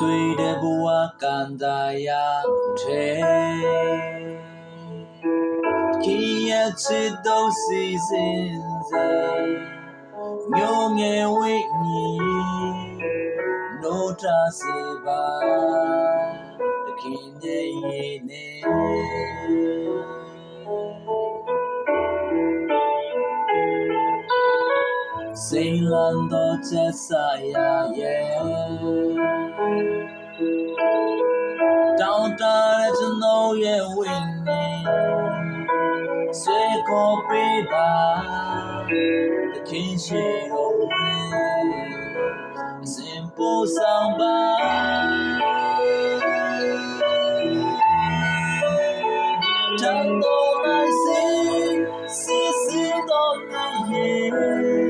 ကြောက်တွေ့တဲ့ဘဝကံတာယာထဲခင်ရဲ့ချစ်တော်စီစဉ်စေညုံငယ်ဝိညာဉ်နိုးတာစေပါတခင်ရဲ့ရေနဲ့စိန်လန်းတော့ချက်စားရရဲ့ တောင်းတတဲ့ကျွန်တော်ရဲ့ဝိညာဉ်ဆွေကိုပေးပါတခင်ရှိတော်ဝဲအစဉ်ပို့ဆောင်ပါတန်တော်နိုင်စီစီစီတော်နိုင်ရဲ့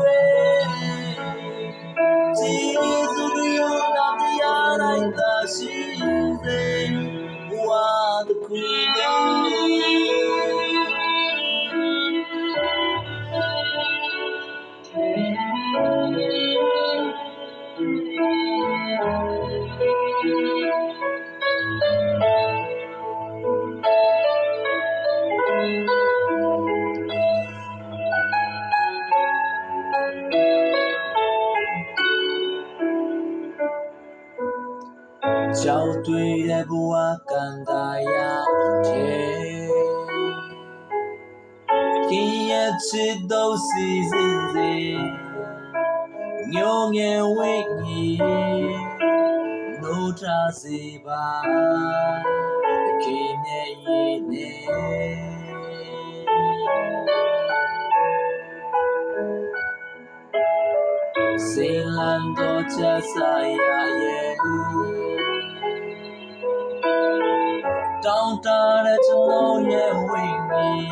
ကြောက်တွေ့တဲ့ဘဝကံတာယာတဲ့။ကင်းရဲ့ချစ်တော်စီစဉ်စေညောငယ်ဝိကြီးနိုးထားစေပါတခင်ရဲ့ရည်နဲ့စိန်လန်းတော့ချက် တောင်းတတဲ့ကျွန်တော်ရဲ့ဝိညာဉ်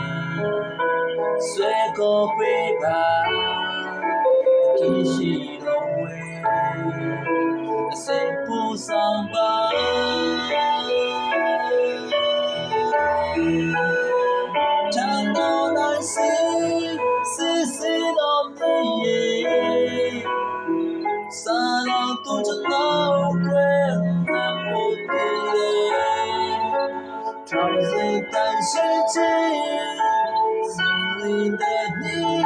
ဆွဲကိုပေးပါအကြည့်ရှိ 最真实记忆，心里的秘密。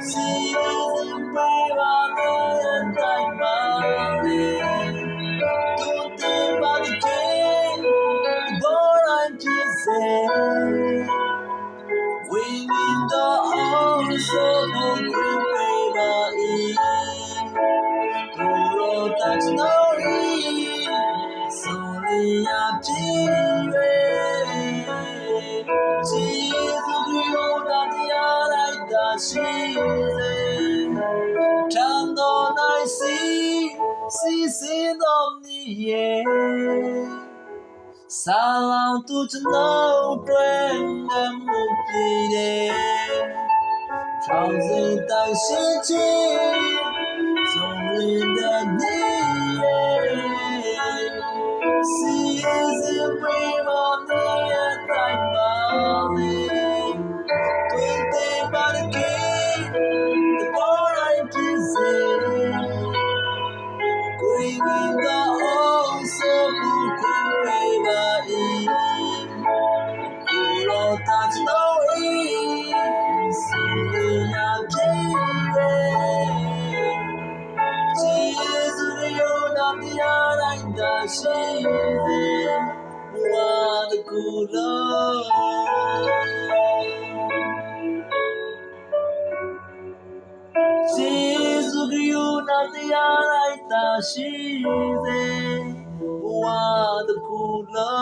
思念在北方的夜再漫长，独自把酒，点燃寂寞。外面的风沙不肯停，我多想能。On the yeah စာလောင်သူကျွန်တော်တွေ့ငမှုပြည်တယ်ချောင်းစိ diyar ainda şimdi Muad kula na diyar ainda şimdi Muad kula